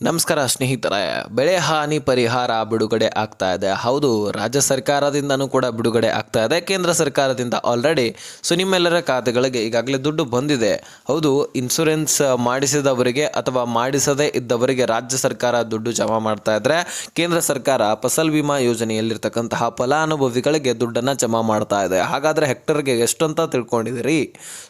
ನಮಸ್ಕಾರ ಸ್ನೇಹಿತರೆ, ಬೆಳೆ ಹಾನಿ ಪರಿಹಾರ ಬಿಡುಗಡೆ ಆಗ್ತಾ ಇದೆ. ಹೌದು, ರಾಜ್ಯ ಸರ್ಕಾರದಿಂದನೂ ಕೂಡ ಬಿಡುಗಡೆ ಆಗ್ತಾ ಇದೆ. ಕೇಂದ್ರ ಸರ್ಕಾರದಿಂದ ಆಲ್ರೆಡಿ ಸೊ ನಿಮ್ಮೆಲ್ಲರ ಖಾತೆಗಳಿಗೆ ಈಗಾಗಲೇ ದುಡ್ಡು ಬಂದಿದೆ. ಹೌದು ಇನ್ಸೂರೆನ್ಸ್ ಮಾಡಿಸಿದವರಿಗೆ ಅಥವಾ ಮಾಡಿಸದೇ ಇದ್ದವರಿಗೆ ರಾಜ್ಯ ಸರ್ಕಾರ ದುಡ್ಡು ಜಮಾ ಮಾಡ್ತಾ ಇದ್ರೆ, ಕೇಂದ್ರ ಸರ್ಕಾರ ಫಸಲ್ ವಿಮಾ ಯೋಜನೆಯಲ್ಲಿರ್ತಕ್ಕಂತಹ ಫಲಾನುಭವಿಗಳಿಗೆ ದುಡ್ಡನ್ನು ಜಮಾ ಮಾಡ್ತಾ ಇದೆ. ಹಾಗಾದರೆ ಹೆಕ್ಟರ್ಗೆ ಎಷ್ಟು ಅಂತ ತಿಳ್ಕೊಂಡಿದ್ದೀರಿ?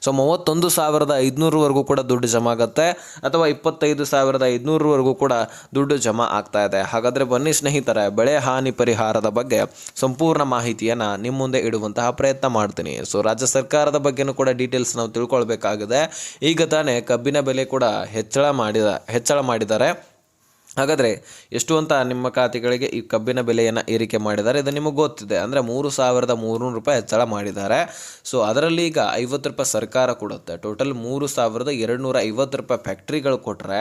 ಸೊ, ಮೂವತ್ತೊಂದು ಸಾವಿರದ ಐದುನೂರವರೆಗೂ ಕೂಡ ದುಡ್ಡು ಜಮಾ ಆಗುತ್ತೆ ಅಥವಾ ಇಪ್ಪತ್ತೈದು ಸಾವಿರದ ಐದುನೂರವರೆಗೂ ಕೂಡ ದುಡ್ಡು ಜಮಾ ಆಗ್ತಾ ಇದೆ. ಹಾಗಾದರೆ ಬನ್ನಿ ಸ್ನೇಹಿತರೆ, ಬೆಳೆ ಹಾನಿ ಪರಿಹಾರದ ಬಗ್ಗೆ ಸಂಪೂರ್ಣ ಮಾಹಿತಿಯನ್ನು ನಿಮ್ಮ ಮುಂದೆ ಇಡುವಂತಹ ಪ್ರಯತ್ನ ಮಾಡ್ತೀನಿ. ಸೊ ರಾಜ್ಯ ಸರ್ಕಾರದ ಬಗ್ಗೆನೂ ಕೂಡ ಡೀಟೇಲ್ಸ್ ನಾವು ತಿಳ್ಕೊಳ್ಬೇಕಾಗಿದೆ. ಈಗ ತಾನೇ ಕಬ್ಬಿನ ಬೆಲೆ ಕೂಡ ಹೆಚ್ಚಳ ಮಾಡಿದ, ಹೆಚ್ಚಳ ಮಾಡಿದ್ದಾರೆ. ಹಾಗಾದರೆ ಎಷ್ಟು ಅಂತ ನಿಮ್ಮ ಖಾತೆಗಳಿಗೆ ಈ ಕಬ್ಬಿನ ಬೆಲೆಯನ್ನು ಏರಿಕೆ ಮಾಡಿದ್ದಾರೆ, ಇದು ನಿಮಗೆ ಗೊತ್ತಿದೆ. ಅಂದರೆ ಮೂರು ಸಾವಿರದ ಮೂರುನೂರು ರೂಪಾಯಿ ಹೆಚ್ಚಳ ಮಾಡಿದ್ದಾರೆ. ಸೊ ಅದರಲ್ಲಿ ಈಗ ಐವತ್ತು ರೂಪಾಯಿ ಸರ್ಕಾರ ಕೊಡುತ್ತೆ. ಟೋಟಲ್ ಮೂರು ಸಾವಿರದ ಎರಡು ನೂರ ಐವತ್ತು ರೂಪಾಯಿ ಫ್ಯಾಕ್ಟ್ರಿಗಳು ಕೊಟ್ಟರೆ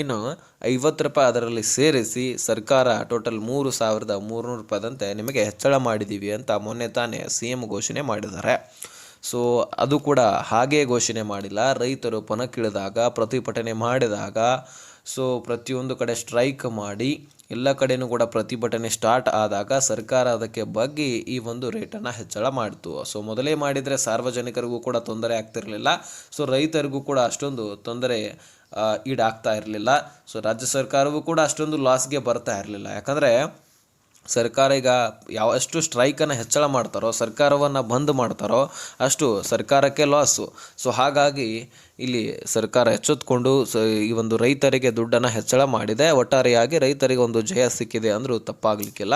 ಇನ್ನು ಐವತ್ತು ರೂಪಾಯಿ ಅದರಲ್ಲಿ ಸೇರಿಸಿ ಸರ್ಕಾರ ಟೋಟಲ್ ಮೂರು ಸಾವಿರದ ಮೂರುನೂರು ರೂಪಾಯಿದಂತೆ ನಿಮಗೆ ಹೆಚ್ಚಳ ಮಾಡಿದ್ದೀವಿ ಅಂತ ಮೊನ್ನೆ ತಾನೇ ಸಿ ಎಂ ಘೋಷಣೆ ಮಾಡಿದ್ದಾರೆ. ಸೊ ಅದು ಕೂಡ ಹಾಗೇ ಘೋಷಣೆ ಮಾಡಿಲ್ಲ. ರೈತರು ಪಣಕ್ಕಿಳಿದಾಗ, ಪ್ರತಿಭಟನೆ ಮಾಡಿದಾಗ ಸೊ ಪ್ರತಿಯೊಂದು ಕಡೆ ಸ್ಟ್ರೈಕ್ ಮಾಡಿ, ಎಲ್ಲ ಕಡೆಯೂ ಕೂಡ ಪ್ರತಿಭಟನೆ ಸ್ಟಾರ್ಟ್ ಆದಾಗ ಸರ್ಕಾರ ಅದಕ್ಕೆ ಬಗ್ಗಿ ಈ ಒಂದು ರೇಟನ್ನು ಹೆಚ್ಚಳ ಮಾಡಿತು. ಸೊ ಮೊದಲೇ ಮಾಡಿದರೆ ಸಾರ್ವಜನಿಕರಿಗೂ ಕೂಡ ತೊಂದರೆ ಆಗ್ತಿರಲಿಲ್ಲ. ಸೊ ರೈತರಿಗೂ ಕೂಡ ಅಷ್ಟೊಂದು ತೊಂದರೆ ಈಡಾಗ್ತಾ ಇರಲಿಲ್ಲ. ಸೊ ರಾಜ್ಯ ಸರ್ಕಾರವೂ ಕೂಡ ಅಷ್ಟೊಂದು ಲಾಸ್ಗೆ ಬರ್ತಾ ಇರಲಿಲ್ಲ. ಯಾಕಂದರೆ ಸರ್ಕಾರ ಈಗ ಯಾವಷ್ಟು ಸ್ಟ್ರೈಕನ್ನು ಹೆಚ್ಚಳ ಮಾಡ್ತಾರೋ, ಸರ್ಕಾರವನ್ನು ಬಂದ್ ಮಾಡ್ತಾರೋ ಅಷ್ಟು ಸರ್ಕಾರಕ್ಕೆ ಲಾಸು ಸೊ ಹಾಗಾಗಿ ಇಲ್ಲಿ ಸರ್ಕಾರ ಎಚ್ಚೆತ್ಕೊಂಡು ಸ, ಈ ಒಂದು ರೈತರಿಗೆ ದುಡ್ಡನ್ನು ಹೆಚ್ಚಳ ಮಾಡಿದೆ. ಒಟ್ಟಾರೆಯಾಗಿ ರೈತರಿಗೆ ಒಂದು ಜಯ ಸಿಕ್ಕಿದೆ ಅಂದರೂ ತಪ್ಪಾಗಲಿಕ್ಕಿಲ್ಲ.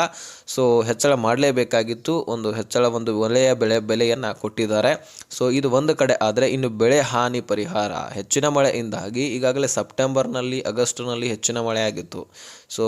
ಸೊ ಹೆಚ್ಚಳ ಮಾಡಲೇಬೇಕಾಗಿತ್ತು. ಒಂದು ಹೆಚ್ಚಳ, ಒಂದು ಒಳ್ಳೆಯ ಬೆಳೆ, ಬೆಲೆಯನ್ನು ಕೊಟ್ಟಿದ್ದಾರೆ. ಸೊ ಇದು ಒಂದು ಕಡೆ ಆದರೆ ಇನ್ನು ಬೆಳೆ ಹಾನಿ ಪರಿಹಾರ ಹೆಚ್ಚಿನ ಮಳೆಯಿಂದಾಗಿ ಈಗಾಗಲೇ ಸೆಪ್ಟೆಂಬರ್ನಲ್ಲಿ, ಆಗಸ್ಟ್ನಲ್ಲಿ ಹೆಚ್ಚಿನ ಮಳೆ ಆಗಿತ್ತು. ಸೊ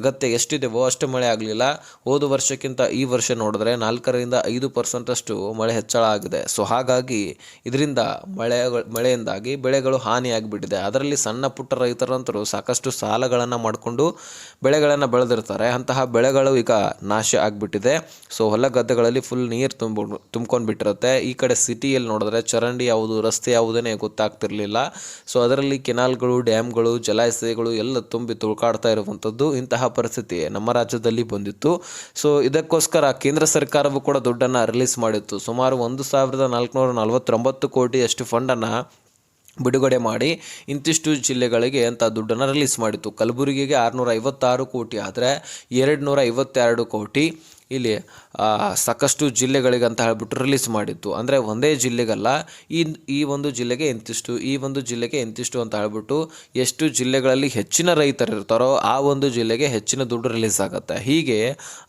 ಅಗತ್ಯ ಎಷ್ಟಿದೆವೋ ಅಷ್ಟು ಮಳೆ ಆಗಲಿಲ್ಲ. ಹೋದ ವರ್ಷಕ್ಕಿಂತ ಈ ವರ್ಷ ನೋಡಿದ್ರೆ ನಾಲ್ಕರಿಂದ ಐದು ಪರ್ಸೆಂಟಷ್ಟು ಮಳೆ ಹೆಚ್ಚಳ ಆಗಿದೆ. ಸೊ ಹಾಗಾಗಿ ಇದರಿಂದ ಮಳೆ ಮಳೆಯಿಂದಾಗಿ ಬೆಳೆಗಳು ಹಾನಿಯಾಗಿಬಿಟ್ಟಿದೆ. ಅದರಲ್ಲಿ ಸಣ್ಣ ಪುಟ್ಟ ರೈತರಂತರೂ ಸಾಕಷ್ಟು ಸಾಲಗಳನ್ನು ಮಾಡಿಕೊಂಡು ಬೆಳೆಗಳನ್ನು ಬೆಳೆದಿರ್ತಾರೆ. ಅಂತಹ ಬೆಳೆಗಳು ಈಗ ನಾಶ ಆಗಿಬಿಟ್ಟಿದೆ. ಸೊ, ಹೊಲ ಗದ್ದೆಗಳಲ್ಲಿ ಫುಲ್ ನೀರು ತುಂಬ ತುಂಬ್ಕೊಂಡು ಬಿಟ್ಟಿರುತ್ತೆ ಈ ಕಡೆ ಸಿಟಿಯಲ್ಲಿ ನೋಡಿದ್ರೆ ಚರಂಡಿ ಯಾವುದು, ರಸ್ತೆ ಯಾವುದೇ ಗೊತ್ತಾಗ್ತಿರಲಿಲ್ಲ. ಸೊ, ಅದರಲ್ಲಿ ಕೆನಾಲ್ಗಳು, ಡ್ಯಾಮ್ಗಳು, ಜಲಾಶಯಗಳು ಎಲ್ಲ ತುಂಬಿ ತುಳ್ಕಾಡ್ತಾ ಇರುವಂಥದ್ದು ಇಂತಹ ಪರಿಸ್ಥಿತಿ ನಮ್ಮ ರಾಜ್ಯದಲ್ಲಿ ಬಂದಿತ್ತು. ಸೊ, ಇದಕ್ಕೋಸ್ಕರ ಕೇಂದ್ರ ಸರ್ಕಾರವು ಕೂಡ ದುಡ್ಡನ್ನು ರಿಲೀಸ್ ಮಾಡಿತ್ತು. ಸುಮಾರು ಒಂದು ಸಾವಿರದ ನಾಲ್ಕುನೂರ ನಲವತ್ತೊಂಬತ್ತು ಕೋಟಿಯಷ್ಟು ಫಂಡನ್ನು ಬಿಡುಗಡೆ ಮಾಡಿ ಇಂತಿಷ್ಟು ಜಿಲ್ಲೆಗಳಿಗೆ ಅಂತ ದುಡ್ಡನ್ನು ರಿಲೀಸ್ ಮಾಡಿತ್ತು. ಕಲಬುರಗಿಗೆ ಆರುನೂರ ಐವತ್ತಾರು ಕೋಟಿ ಆದರೆ ಎರಡು ನೂರ ಐವತ್ತೆರಡು ಕೋಟಿ. ಇಲ್ಲಿ ಸಾಕಷ್ಟು ಜಿಲ್ಲೆಗಳಿಗೆ ಅಂತ ಹೇಳ್ಬಿಟ್ಟು ರಿಲೀಸ್ ಮಾಡಿತ್ತು. ಅಂದರೆ ಒಂದೇ ಜಿಲ್ಲೆಗಲ್ಲ, ಈ ಈ ಒಂದು ಜಿಲ್ಲೆಗೆ ಎಂತಿಷ್ಟು, ಈ ಒಂದು ಜಿಲ್ಲೆಗೆ ಎಂತಿಷ್ಟು ಅಂತ ಹೇಳ್ಬಿಟ್ಟು ಎಷ್ಟು ಜಿಲ್ಲೆಗಳಲ್ಲಿ ಹೆಚ್ಚಿನ ರೈತರು ಇರ್ತಾರೋ ಆ ಒಂದು ಜಿಲ್ಲೆಗೆ ಹೆಚ್ಚಿನ ದುಡ್ಡು ರಿಲೀಸ್ ಆಗುತ್ತೆ. ಹೀಗೆ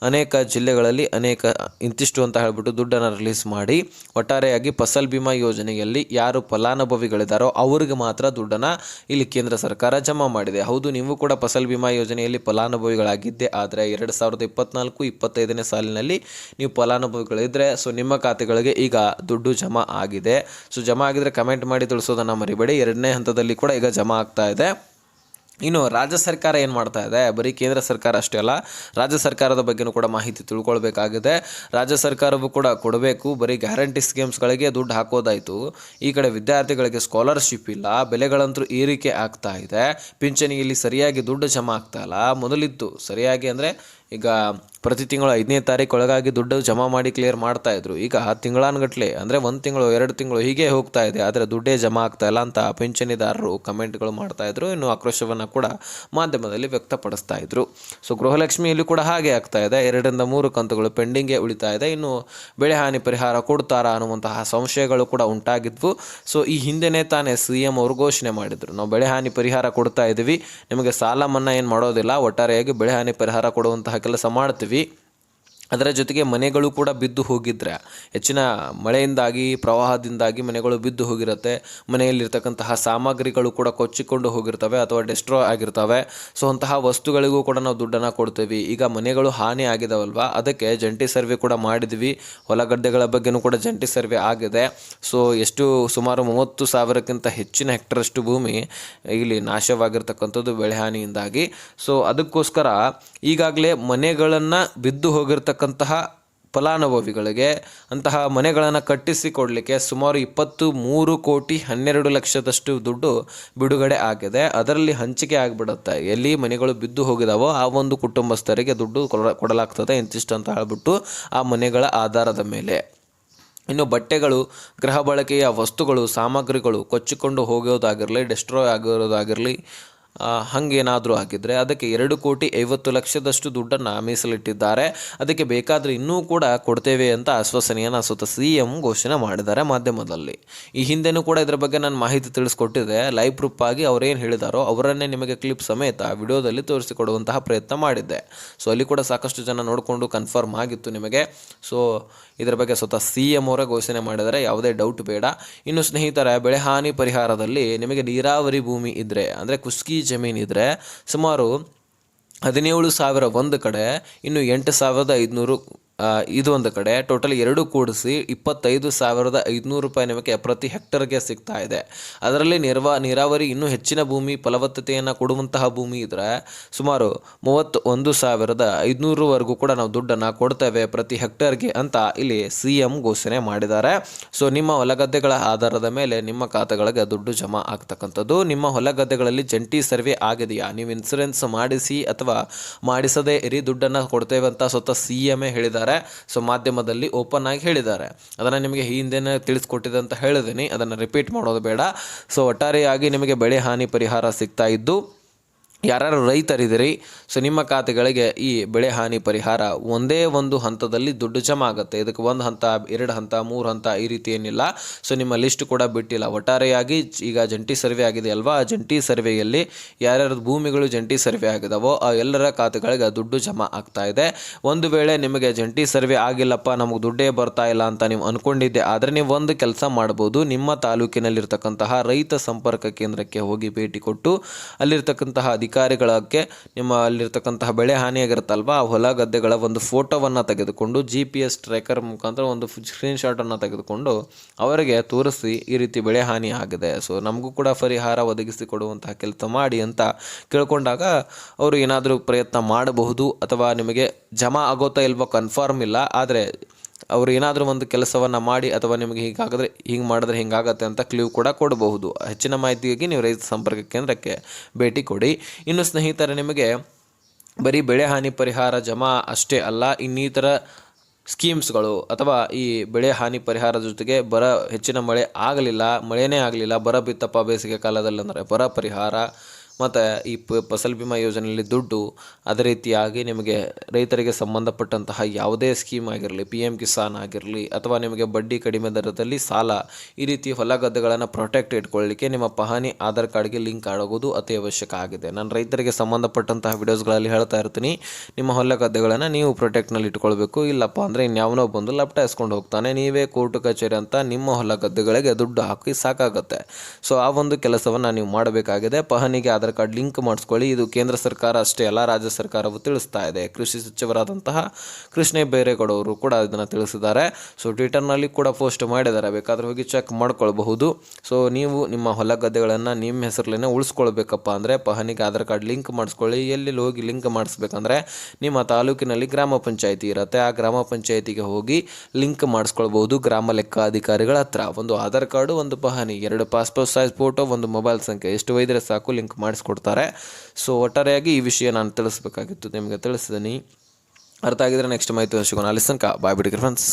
ಅನೇಕ ಜಿಲ್ಲೆಗಳಲ್ಲಿ ಅನೇಕ ಇಂತಿಷ್ಟು ಅಂತ ಹೇಳ್ಬಿಟ್ಟು ದುಡ್ಡನ್ನು ರಿಲೀಸ್ ಮಾಡಿ, ಒಟ್ಟಾರೆಯಾಗಿ ಫಸಲ್ ಬಿಮಾ ಯೋಜನೆಯಲ್ಲಿ ಯಾರು ಫಲಾನುಭವಿಗಳಿದ್ದಾರೋ ಅವರಿಗೆ ಮಾತ್ರ ದುಡ್ಡನ್ನು ಇಲ್ಲಿ ಕೇಂದ್ರ ಸರ್ಕಾರ ಜಮಾ ಮಾಡಿದೆ. ಹೌದು, ನೀವು ಕೂಡ ಫಸಲ್ ಬಿಮಾ ಯೋಜನೆಯಲ್ಲಿ ಫಲಾನುಭವಿಗಳಾಗಿದ್ದೆ, ಆದರೆ ಎರಡು ಸಾವಿರದ ಇಪ್ಪತ್ನಾಲ್ಕು, ಇಪ್ಪತ್ತೈದನೇ ಸಾಲಿನಲ್ಲಿ ನೀವು ಫಲಾನುಭವಿಗಳಿದ್ದರೆ ಸೊ ನಿಮ್ಮ ಖಾತೆಗಳಿಗೆ ಈಗ ದುಡ್ಡು ಜಮಾ ಆಗಿದೆ. ಸೊ ಜಮಾ ಆಗಿದ್ರೆ ಕಮೆಂಟ್ ಮಾಡಿ ತಿಳಿಸೋದನ್ನು ಮರಿಬೇಡಿ. ಎರಡನೇ ಹಂತದಲ್ಲಿ ಕೂಡ ಈಗ ಜಮಾ ಆಗ್ತಾ ಇದೆ. ಇನ್ನು ರಾಜ್ಯ ಸರ್ಕಾರ ಏನು ಮಾಡ್ತಾ ಇದೆ? ಬರೀ ಕೇಂದ್ರ ಸರ್ಕಾರ ಅಷ್ಟೇ ಅಲ್ಲ, ರಾಜ್ಯ ಸರ್ಕಾರದ ಬಗ್ಗೆನೂ ಕೂಡ ಮಾಹಿತಿ ತಿಳ್ಕೊಳ್ಬೇಕಾಗಿದೆ. ರಾಜ್ಯ ಸರ್ಕಾರವು ಕೂಡ ಕೊಡಬೇಕು. ಬರೀ ಗ್ಯಾರಂಟಿ ಸ್ಕೀಮ್ಸ್ಗಳಿಗೆ ದುಡ್ಡು ಹಾಕೋದಾಯಿತು. ಈ ಕಡೆ ವಿದ್ಯಾರ್ಥಿಗಳಿಗೆ ಸ್ಕಾಲರ್ಶಿಪ್ ಇಲ್ಲ. ಬೆಲೆಗಳಂತೂ ಏರಿಕೆ ಆಗ್ತಾ ಇದೆ. ಪಿಂಚಣಿಯಲ್ಲಿ ಸರಿಯಾಗಿ ದುಡ್ಡು ಜಮಾ ಆಗ್ತಾ ಇಲ್ಲ. ಮೊದಲಿತ್ತು ಸರಿಯಾಗಿ ಅಂದರೆ ಈಗ ಪ್ರತಿ ತಿಂಗಳು ಐದನೇ ತಾರೀಕು ಒಳಗಾಗಿ ದುಡ್ಡು ಜಮಾ ಮಾಡಿ ಕ್ಲಿಯರ್ ಮಾಡ್ತಾ ಇದ್ರು. ಈಗ ತಿಂಗಳಾನುಗಟ್ಲೆ, ಅಂದರೆ ಒಂದು ತಿಂಗಳು, ಎರಡು ತಿಂಗಳು ಹೀಗೆ ಹೋಗ್ತಾ ಇದೆ, ಆದರೆ ದುಡ್ಡೇ ಜಮಾ ಆಗ್ತಾ ಇಲ್ಲ ಅಂತ ಪಿಂಚಣಿದಾರರು ಕಮೆಂಟ್ಗಳು ಮಾಡ್ತಾ ಇದ್ರು. ಇನ್ನು ಆಕ್ರೋಶವನ್ನು ಕೂಡ ಮಾಧ್ಯಮದಲ್ಲಿ ವ್ಯಕ್ತಪಡಿಸ್ತಾ ಇದ್ರು. ಸೊ ಗೃಹಲಕ್ಷ್ಮಿಯಲ್ಲಿ ಕೂಡ ಹಾಗೆ ಆಗ್ತಾ ಇದೆ. ಎರಡರಿಂದ ಮೂರು ಕಂತುಗಳು ಪೆಂಡಿಂಗೇ ಉಳಿತಾ ಇದೆ. ಇನ್ನು ಬೆಳೆ ಹಾನಿ ಪರಿಹಾರ ಕೊಡ್ತಾರಾ ಅನ್ನುವಂತಹ ಸಂಶಯಗಳು ಕೂಡ ಉಂಟಾಗಿದ್ವು. ಸೊ ಈ ಹಿಂದೆನೇ ತಾನೇ ಸಿ ಎಂ ಅವರು ಘೋಷಣೆ ಮಾಡಿದರು. ನಾವು ಬೆಳೆ ಹಾನಿ ಪರಿಹಾರ ಕೊಡ್ತಾ ಇದ್ದೀವಿ ನಿಮಗೆ ಸಾಲ ಮನ್ನಾ ಏನು ಮಾಡೋದಿಲ್ಲ. ಒಟ್ಟಾರೆಯಾಗಿ ಬೆಳೆ ಹಾನಿ ಪರಿಹಾರ ಕೊಡುವಂತಹ ಕೆಲಸ ಮಾಡ್ತೀವಿ ಅದರ ಜೊತೆಗೆ ಮನೆಗಳು ಕೂಡ ಬಿದ್ದು ಹೋಗಿದ್ರೆ. ಹೆಚ್ಚಿನ ಮಳೆಯಿಂದಾಗಿ, ಪ್ರವಾಹದಿಂದಾಗಿ ಮನೆಗಳು ಬಿದ್ದು ಹೋಗಿರುತ್ತೆ. ಮನೆಯಲ್ಲಿರ್ತಕ್ಕಂತಹ ಸಾಮಗ್ರಿಗಳು ಕೂಡ ಕೊಚ್ಚಿಕೊಂಡು ಹೋಗಿರ್ತವೆ ಅಥವಾ ಡೆಸ್ಟ್ರೋ ಆಗಿರ್ತವೆ. ಸೊ ಅಂತಹ ವಸ್ತುಗಳಿಗೂ ಕೂಡ ನಾವು ದುಡ್ಡನ್ನು ಕೊಡ್ತೀವಿ. ಈಗ ಮನೆಗಳು ಹಾನಿ ಆಗಿದಾವಲ್ವಾ? ಅದಕ್ಕೆ ಜಂಟಿ ಸರ್ವೆ ಕೂಡ ಮಾಡಿದ್ವಿ. ಹೊಲಗದ್ದೆಗಳ ಬಗ್ಗೆನೂ ಕೂಡ ಜಂಟಿ ಸರ್ವೆ ಆಗಿದೆ. ಸೊ ಎಷ್ಟು ಸುಮಾರು ಮೂವತ್ತು ಸಾವಿರಕ್ಕಿಂತ ಹೆಚ್ಚಿನ ಹೆಕ್ಟರಷ್ಟು ಭೂಮಿ ಇಲ್ಲಿ ನಾಶವಾಗಿರ್ತಕ್ಕಂಥದ್ದು ಬೆಳೆ ಹಾನಿಯಿಂದಾಗಿ ಸೊ ಅದಕ್ಕೋಸ್ಕರ ಈಗಾಗಲೇ ಮನೆಗಳನ್ನು ಬಿದ್ದು ಹೋಗಿರ್ತಕ್ಕಂತಹ ಫಲಾನುಭವಿಗಳಿಗೆ ಅಂತಹ ಮನೆಗಳನ್ನು ಕಟ್ಟಿಸಿಕೊಡಲಿಕ್ಕೆ ಸುಮಾರು ಇಪ್ಪತ್ತು ಮೂರು ಕೋಟಿ ಹನ್ನೆರಡು ಲಕ್ಷದಷ್ಟು ದುಡ್ಡು ಬಿಡುಗಡೆ ಆಗಿದೆ. ಅದರಲ್ಲಿ ಹಂಚಿಕೆ ಆಗಿಬಿಡುತ್ತೆ. ಎಲ್ಲಿ ಮನೆಗಳು ಬಿದ್ದು ಹೋಗಿದಾವೋ ಆ ಒಂದು ಕುಟುಂಬಸ್ಥರಿಗೆ ದುಡ್ಡು ಕೊಡ- ಕೊಡಲಾಗ್ತದೆ ಇಂತಿಷ್ಟು ಅಂತ ಹೇಳ್ಬಿಟ್ಟು ಆ ಮನೆಗಳ ಆಧಾರದ ಮೇಲೆ. ಇನ್ನು ಬಟ್ಟೆಗಳು, ಗೃಹ ಬಳಕೆಯ ವಸ್ತುಗಳು, ಸಾಮಗ್ರಿಗಳು ಕೊಚ್ಚಿಕೊಂಡು ಹೋಗೋದಾಗಿರಲಿ, ಡೆಸ್ಟ್ರಾಯ್ ಆಗಿರೋದಾಗಿರಲಿ ಹಾಗೇನಾದರೂ ಆಗಿದ್ದರೆ ಅದಕ್ಕೆ ಎರಡು ಕೋಟಿ ಐವತ್ತು ಲಕ್ಷದಷ್ಟು ದುಡ್ಡನ್ನು ಮೀಸಲಿಟ್ಟಿದ್ದಾರೆ. ಅದಕ್ಕೆ ಬೇಕಾದರೆ ಇನ್ನೂ ಕೂಡ ಕೊಡ್ತೇವೆ ಅಂತ ಆಶ್ವಾಸನೆಯನ್ನು ಸ್ವತಃ ಸಿ ಎಂ ಘೋಷಣೆ ಮಾಡಿದ್ದಾರೆ ಮಾಧ್ಯಮದಲ್ಲಿ. ಈ ಹಿಂದೆನೂ ಕೂಡ ಇದರ ಬಗ್ಗೆ ನಾನು ಮಾಹಿತಿ ತಿಳಿಸ್ಕೊಟ್ಟಿದೆ ಲೈವ್ ಪ್ರೂಫ್ ಆಗಿ ಅವರೇನು ಹೇಳಿದಾರೋ ಅವರನ್ನೇ ನಿಮಗೆ ಕ್ಲಿಪ್ ಸಮೇತ ವಿಡಿಯೋದಲ್ಲಿ ತೋರಿಸಿಕೊಡುವಂತಹ ಪ್ರಯತ್ನ ಮಾಡಿದ್ದೆ. ಸೊ ಅಲ್ಲಿ ಕೂಡ ಸಾಕಷ್ಟು ಜನ ನೋಡಿಕೊಂಡು ಕನ್ಫರ್ಮ್ ಆಗಿತ್ತು ನಿಮಗೆ. ಸೊ ಇದರ ಬಗ್ಗೆ ಸ್ವತಃ ಸಿ ಎಂ ಅವರೇ ಘೋಷಣೆ ಮಾಡಿದರೆ ಯಾವುದೇ ಡೌಟ್ ಬೇಡ. ಇನ್ನು ಸ್ನೇಹಿತರ ಬೆಳೆ ಹಾನಿ ಪರಿಹಾರದಲ್ಲಿ ನಿಮಗೆ ನೀರಾವರಿ ಭೂಮಿ ಇದ್ದರೆ ಅಂದರೆ ಕುಸ್ಕಿ ಜಮೀನು ಇದ್ದರೆ ಸುಮಾರು ಹದಿನೇಳು ಸಾವಿರ ಒಂದು ಕಡೆ ಇನ್ನು ಎಂಟು ಸಾವಿರದ ಐದುನೂರು ಆ, ಇದು ಒಂದು ಕಡೆ. ಟೋಟಲ್ ಎರಡು ಕೂಡಿಸಿ ಇಪ್ಪತ್ತೈದು ಸಾವಿರದ ಐದುನೂರು ರೂಪಾಯಿ ನಿಮಗೆ ಪ್ರತಿ ಹೆಕ್ಟರ್ಗೆ ಸಿಗ್ತಾ ಇದೆ. ಅದರಲ್ಲಿ ನಿರ್ವ ನೀರಾವರಿ ಇನ್ನೂ ಹೆಚ್ಚಿನ ಭೂಮಿ ಫಲವತ್ತತೆಯನ್ನು ಕೊಡುವಂತಹ ಭೂಮಿ ಇದ್ದರೆ ಸುಮಾರು ಮೂವತ್ತು ಒಂದು ಸಾವಿರದ ಐದುನೂರವರೆಗೂ ಕೂಡ ನಾವು ದುಡ್ಡನ್ನು ಕೊಡ್ತೇವೆ ಪ್ರತಿ ಹೆಕ್ಟರ್ಗೆ ಅಂತ ಇಲ್ಲಿ ಸಿ ಎಂ ಘೋಷಣೆ ಮಾಡಿದ್ದಾರೆ. ಸೊ ನಿಮ್ಮ ಹೊಲಗದ್ದೆಗಳ ಆಧಾರದ ಮೇಲೆ ನಿಮ್ಮ ಖಾತೆಗಳಿಗೆ ದುಡ್ಡು ಜಮಾ ಆಗ್ತಕ್ಕಂಥದ್ದು. ನಿಮ್ಮ ಹೊಲಗದ್ದೆಗಳಲ್ಲಿ ಜಂಟಿ ಸರ್ವೆ ಆಗಿದೆಯಾ? ನೀವು ಇನ್ಸೂರೆನ್ಸ್ ಮಾಡಿಸಿ ಅಥವಾ ಮಾಡಿಸದೇ ಇರಿ ದುಡ್ಡನ್ನು ಕೊಡ್ತೇವೆ ಅಂತ ಸ್ವತಃ ಸಿ ಎಮ್ಮೇ ಹೇಳಿದ್ದಾರೆ. ಸೊ ಮಾಧ್ಯಮದಲ್ಲಿ ಓಪನ್ ಆಗಿ ಹೇಳಿದ್ದಾರೆ. ಅದನ್ನು ನಿಮಗೆ ಹಿಂದೆನೇ ತಿಳಿಸ್ಕೊಟ್ಟಿದೆ ಅಂತ ಹೇಳಿದ್ದೀನಿ ಅದನ್ನು ರಿಪೀಟ್ ಮಾಡೋದು ಬೇಡ. ಸೊ ಒಟ್ಟಾರೆಯಾಗಿ ನಿಮಗೆ ಬೆಳೆ ಹಾನಿ ಪರಿಹಾರ ಸಿಗ್ತಾ ಇದ್ದು, ಯಾರ್ಯಾರು ರೈತರಿದ್ದೀರಿ ಸೊ ನಿಮ್ಮ ಖಾತೆಗಳಿಗೆ ಈ ಬೆಳೆ ಹಾನಿ ಪರಿಹಾರ ಒಂದೇ ಒಂದು ಹಂತದಲ್ಲಿ ದುಡ್ಡು ಜಮಾ ಆಗುತ್ತೆ. ಇದಕ್ಕೆ ಒಂದು ಹಂತ, ಎರಡು ಹಂತ, ಮೂರು ಹಂತ ಈ ರೀತಿ ಏನಿಲ್ಲ. ಸೊ ನಿಮ್ಮ ಲಿಸ್ಟ್ ಕೂಡ ಬಿಟ್ಟಿಲ್ಲ. ಒಟ್ಟಾರೆಯಾಗಿ ಈಗ ಜಂಟಿ ಸರ್ವೆ ಆಗಿದೆ ಅಲ್ವಾ? ಆ ಜಂಟಿ ಸರ್ವೆಯಲ್ಲಿ ಯಾರ್ಯಾರ ಭೂಮಿಗಳು ಜಂಟಿ ಸರ್ವೆ ಆಗಿದಾವೋ, ಆ ಎಲ್ಲರ ಖಾತೆಗಳಿಗೆ ದುಡ್ಡು ಜಮಾ ಆಗ್ತಾ ಇದೆ. ಒಂದು ವೇಳೆ ನಿಮಗೆ ಜಂಟಿ ಸರ್ವೆ ಆಗಿಲ್ಲಪ್ಪ, ನಮಗೆ ದುಡ್ಡೇ ಬರ್ತಾ ಇಲ್ಲ ಅಂತ ನೀವು ಅಂದ್ಕೊಂಡಿದ್ದೆ ಆದರೆ ನೀವು ಒಂದು ಕೆಲಸ ಮಾಡ್ಬೋದು. ನಿಮ್ಮ ತಾಲೂಕಿನಲ್ಲಿರ್ತಕ್ಕಂತಹ ರೈತ ಸಂಪರ್ಕ ಕೇಂದ್ರಕ್ಕೆ ಹೋಗಿ ಭೇಟಿ ಕೊಟ್ಟು, ಅಲ್ಲಿರ್ತಕ್ಕಂತಹ ಅಧಿಕಾರಿಗಳಕ್ಕೆ ನಿಮ್ಮ ಅಲ್ಲಿರ್ತಕ್ಕಂತಹ ಬೆಳೆ ಹಾನಿಯಾಗಿರುತ್ತಲ್ವ? ಆ ಹೊಲ ಗದ್ದೆಗಳ ಒಂದು ಫೋಟೋವನ್ನು ತೆಗೆದುಕೊಂಡು ಜಿ ಪಿ ಎಸ್ ಟ್ರ್ಯಾಕರ್ ಮುಖಾಂತರ ಒಂದು ಸ್ಕ್ರೀನ್ಶಾಟನ್ನು ತೆಗೆದುಕೊಂಡು ಅವರಿಗೆ ತೋರಿಸಿ ಈ ರೀತಿ ಬೆಳೆ ಹಾನಿ ಆಗಿದೆ. ಸೊ ನಮಗೂ ಕೂಡ ಪರಿಹಾರ ಒದಗಿಸಿ ಕೊಡುವಂತಹ ಕೆಲಸ ಮಾಡಿ ಅಂತ ಕೇಳ್ಕೊಂಡಾಗ ಅವರು ಏನಾದರೂ ಪ್ರಯತ್ನ ಮಾಡಬಹುದು ಅಥವಾ ನಿಮಗೆ ಜಮಾ ಆಗೋತಾ ಇಲ್ವೋ ಕನ್ಫರ್ಮ್ ಇಲ್ಲ. ಆದರೆ ಅವರು ಏನಾದರೂ ಒಂದು ಕೆಲಸವನ್ನು ಮಾಡಿ ಅಥವಾ ನಿಮಗೆ ಹೀಗಾಗಿದ್ರೆ ಹಿಂಗೆ ಮಾಡಿದ್ರೆ ಹಿಂಗಾಗತ್ತೆ ಅಂತ ಕ್ಲೀವ್ ಕೂಡ ಕೊಡಬಹುದು. ಹೆಚ್ಚಿನ ಮಾಹಿತಿಗಾಗಿ ನೀವು ರೈತ ಸಂಪರ್ಕ ಕೇಂದ್ರಕ್ಕೆ ಭೇಟಿ ಕೊಡಿ. ಇನ್ನು ಸ್ನೇಹಿತರೆ, ನಿಮಗೆ ಬರೀ ಬೆಳೆ ಹಾನಿ ಪರಿಹಾರ ಜಮಾ ಅಷ್ಟೇ ಅಲ್ಲ, ಇನ್ನಿತರ ಸ್ಕೀಮ್ಸ್ಗಳು ಅಥವಾ ಈ ಬೆಳೆ ಹಾನಿ ಪರಿಹಾರದ ಜೊತೆಗೆ ಬರ ಹೆಚ್ಚಿನ ಮಳೆ ಆಗಲಿಲ್ಲ, ಮಳೆನೇ ಆಗಲಿಲ್ಲ, ಬರ ಬಿತ್ತಪ್ಪ ಬೇಸಿಗೆ ಕಾಲದಲ್ಲಿ ಅಂದರೆ ಬರ ಪರಿಹಾರ ಮತ್ತು ಈ ಪ, ಫಸಲ್ ಬಿಮಾ ಯೋಜನೆಯಲ್ಲಿ ದುಡ್ಡು, ಅದೇ ರೀತಿಯಾಗಿ ನಿಮಗೆ ರೈತರಿಗೆ ಸಂಬಂಧಪಟ್ಟಂತಹ ಯಾವುದೇ ಸ್ಕೀಮ್ ಆಗಿರಲಿ ಪಿ ಎಂ ಕಿಸಾನ್ ಆಗಿರಲಿ, ಅಥವಾ ನಿಮಗೆ ಬಡ್ಡಿ ಕಡಿಮೆ ದರದಲ್ಲಿ ಸಾಲ, ಈ ರೀತಿ ಹೊಲ ಗದ್ದೆಗಳನ್ನು ಪ್ರೊಟೆಕ್ಟ್ ಇಟ್ಕೊಳ್ಳಿಕ್ಕೆ ನಿಮ್ಮ ಪಹಾನಿ ಆಧಾರ್ ಕಾರ್ಡ್ಗೆ ಲಿಂಕ್ ಆಗೋದು ಅತಿ ಅವಶ್ಯಕ ಆಗಿದೆ. ನಾನು ರೈತರಿಗೆ ಸಂಬಂಧಪಟ್ಟಂತಹ ವಿಡಿಯೋಸ್ಗಳಲ್ಲಿ ಹೇಳ್ತಾ ಇರ್ತೀನಿ, ನಿಮ್ಮ ಹೊಲ ಗದ್ದೆಗಳನ್ನು ನೀವು ಪ್ರೊಟೆಕ್ಟ್ನಲ್ಲಿ ಇಟ್ಕೊಳ್ಬೇಕು, ಇಲ್ಲಪ್ಪ ಅಂದರೆ ಇನ್ಯಾವನೋ ಬಂದು ಲಪ್ಟಾಯಿಸ್ಕೊಂಡು ಹೋಗ್ತಾನೆ, ನೀವೇ ಕೋರ್ಟ್ ಕಚೇರಿ ಅಂತ ನಿಮ್ಮ ಹೊಲ ಗದ್ದೆಗಳಿಗೆ ದುಡ್ಡು ಹಾಕಿ ಸಾಕಾಗುತ್ತೆ. ಸೊ ಆ ಒಂದು ಕೆಲಸವನ್ನು ನೀವು ಮಾಡಬೇಕಾಗಿದೆ ಪಹನಿಗೆ ಆಧಾರ್ ಕಾರ್ಡ್ ಲಿಂಕ್ ಮಾಡಿಸ್ಕೊಳ್ಳಿ. ಇದು ಕೇಂದ್ರ ಸರ್ಕಾರ ಅಷ್ಟೇ ಅಲ್ಲ, ರಾಜ್ಯ ಸರ್ಕಾರವು ತಿಳಿಸ್ತಾ ಇದೆ. ಕೃಷಿ ಸಚಿವರಾದಂತಹ ಕೃಷ್ಣ ಬೈರೇಗೌಡವರು ಕೂಡ ಇದನ್ನು ತಿಳಿಸಿದ್ದಾರೆ. ಸೊ ಟ್ವಿಟರ್ನಲ್ಲಿ ಕೂಡ ಪೋಸ್ಟ್ ಮಾಡಿದ್ದಾರೆ. ಬೇಕಾದ್ರೆ ಹೋಗಿ ಚೆಕ್ ಮಾಡ್ಕೊಳ್ಬಹುದು. ಸೊ ನೀವು ನಿಮ್ಮ ಹೊಲ ಗದ್ದೆಗಳನ್ನು ನಿಮ್ಮ ಹೆಸರಲ್ಲೇ ಉಳಿಸ್ಕೊಳ್ಬೇಕಪ್ಪ ಅಂದರೆ ಪಹನಿಗೆ ಆಧಾರ್ ಕಾರ್ಡ್ ಲಿಂಕ್ ಮಾಡಿಸ್ಕೊಳ್ಳಿ. ಎಲ್ಲಿ ಹೋಗಿ ಲಿಂಕ್ ಮಾಡಿಸ್ಬೇಕಂದ್ರೆ, ನಿಮ್ಮ ತಾಲೂಕಿನಲ್ಲಿ ಗ್ರಾಮ ಪಂಚಾಯಿತಿ ಇರುತ್ತೆ. ಆ ಗ್ರಾಮ ಪಂಚಾಯಿತಿಗೆ ಹೋಗಿ ಲಿಂಕ್ ಮಾಡಿಸ್ಕೊಳ್ಬಹುದು ಗ್ರಾಮ ಲೆಕ್ಕ ಅಧಿಕಾರಿಗಳ ಹತ್ರ. ಒಂದು ಆಧಾರ್ ಕಾರ್ಡು, ಒಂದು ಪಹಣಿ, ಎರಡು ಪಾಸ್ಪೋರ್ಟ್ ಸೈಜ್ ಫೋಟೋ ಒಂದು ಮೊಬೈಲ್ ಸಂಖ್ಯೆ. ಎಷ್ಟು ಒಯ್ದರೆ ಸಾಕು, ಲಿಂಕ್ ಮಾಡಿಸ್ಕೊಡ್ತಾರೆ. ಸೊ ಒಟ್ಟಾರೆಯಾಗಿ ಈ ವಿಷಯ ನಾನು ತಿಳಿಸ್ಬೇಕಾಗಿತ್ತು. ನಿಮಗೆ ತಿಳಿಸಿದ್ದೀನಿ ಅರ್ಥ ಆಗಿದ್ರೆ ನೆಕ್ಸ್ಟ್ ಮಾಹಿತಿ ಸಿಗೋಣ. ಅಲ್ಲಿ ತನಕ ಬಾಯ್ ಬಿಡಿ ಫ್ರೆಂಡ್ಸ್